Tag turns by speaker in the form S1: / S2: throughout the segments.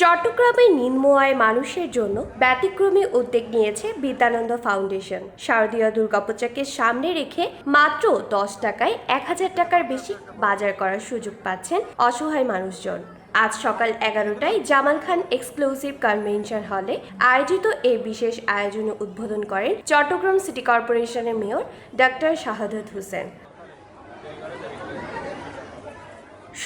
S1: চট্টগ্রামের নিম্নআয় মানুষের জন্য ব্যতিক্রমী উদ্যোগ নিয়েছে বিদ্যানন্দ ফাউন্ডেশন। শারদীয় দুর্গাপূজাকে সামনে রেখে মাত্র দশ টাকায় এক হাজার টাকার বেশি বাজার করার সুযোগ পাচ্ছেন অসহায় মানুষজন। আজ সকাল এগারোটায় জামাল খান এক্সক্লুসিভ কনভেনশন হলে আয়োজিত এই বিশেষ আয়োজনে উদ্বোধন করেন চট্টগ্রাম সিটি কর্পোরেশনের মেয়র ডক্টর শাহাদত হোসেন।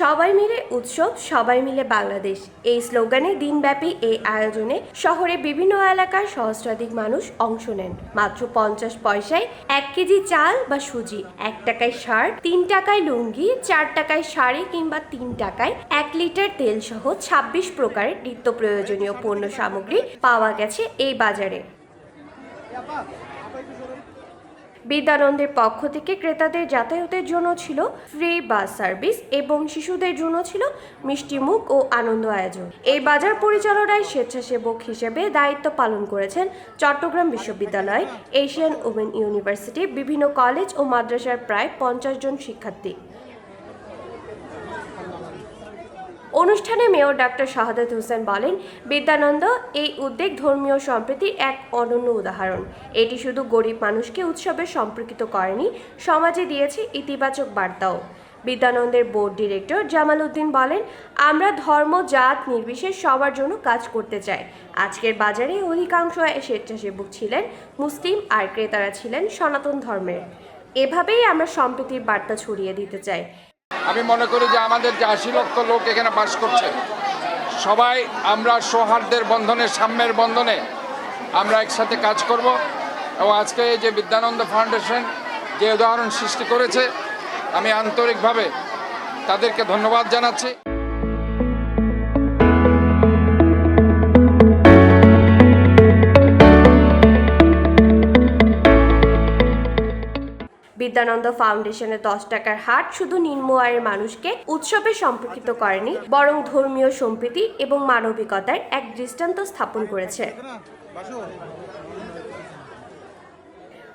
S1: সবাই মিলে উৎসব, সবাই মিলে বাংলাদেশ। এই স্লোগানে দিনব্যাপী এই আয়োজনে শহরে বিভিন্ন এলাকার সহস্রাধিক মানুষ অংশ নেন। মাত্র পঞ্চাশ পয়সায় এক কেজি চাল বা সুজি, এক টাকায় শার্ট তিন টাকায় লুঙ্গি, চার টাকায় শাড়ি কিংবা তিন টাকায় এক লিটার তেল সহ ছাব্বিশ প্রকারের নিত্য প্রয়োজনীয় পণ্য সামগ্রী পাওয়া গেছে এই বাজারে। বিদ্যানন্দের পক্ষ থেকে ক্রেতাদের যাতায়াতের জন্য ছিল ফ্রি বাস সার্ভিস এবং শিশুদের জন্য ছিল মিষ্টিমুখ ও আনন্দ আয়োজন। এই বাজার পরিচালনায় স্বেচ্ছাসেবক হিসেবে দায়িত্ব পালন করেছেন চট্টগ্রাম বিশ্ববিদ্যালয়, এশিয়ান ওমেন ইউনিভার্সিটি বিভিন্ন কলেজ ও মাদ্রাসার প্রায় পঞ্চাশ জন শিক্ষার্থী। অনুষ্ঠানে মেয়র ডাক্তার শাহাদাত হোসেন বলেন, বিদ্যানন্দ এই উদ্যোগ ধর্মীয় সম্প্রীতির এক অনন্য উদাহরণ। এটি শুধু গরিব মানুষকে উৎসবে সম্পর্কিত করেনি, সমাজে দিয়েছে ইতিবাচক বার্তাও। বিদ্যানন্দের বোর্ড ডিরেক্টর জামাল উদ্দিন বলেন, আমরা ধর্ম, জাত, নির্বিশেষ সবার জন্য কাজ করতে চাই। আজকের বাজারে অধিকাংশ স্বেচ্ছাসেবক ছিলেন মুসলিম আর ক্রেতারা ছিলেন সনাতন ধর্মের। এভাবেই আমরা সম্প্রীতির বার্তা ছড়িয়ে দিতে চাই।
S2: আমি মনে করি যে আমাদের যে আশি লক্ষ লোক এখানে বাস করছে, সবাই আমরা সৌহার্দ্যের বন্ধনে, সাম্যের বন্ধনে আমরা একসাথে কাজ করব এবং আজকে যে বিদ্যানন্দ ফাউন্ডেশন যে উদাহরণ সৃষ্টি করেছে, আমি আন্তরিকভাবে তাদেরকে ধন্যবাদ জানাচ্ছি।
S1: বিদ্যানন্দ ফাউন্ডেশনের দশ টাকার হাট শুধু নিম্ন আয়ের মানুষকে উৎসবে সম্পর্কিত করেনি, বরং ধর্মীয় সম্প্রীতি এবং মানবিকতার এক দৃষ্টান্ত স্থাপন করেছে।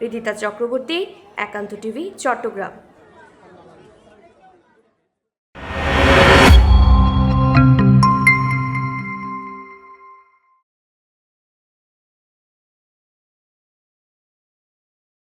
S1: রিদিতা চক্রবর্তী, একান্ত টিভি, চট্টগ্রাম।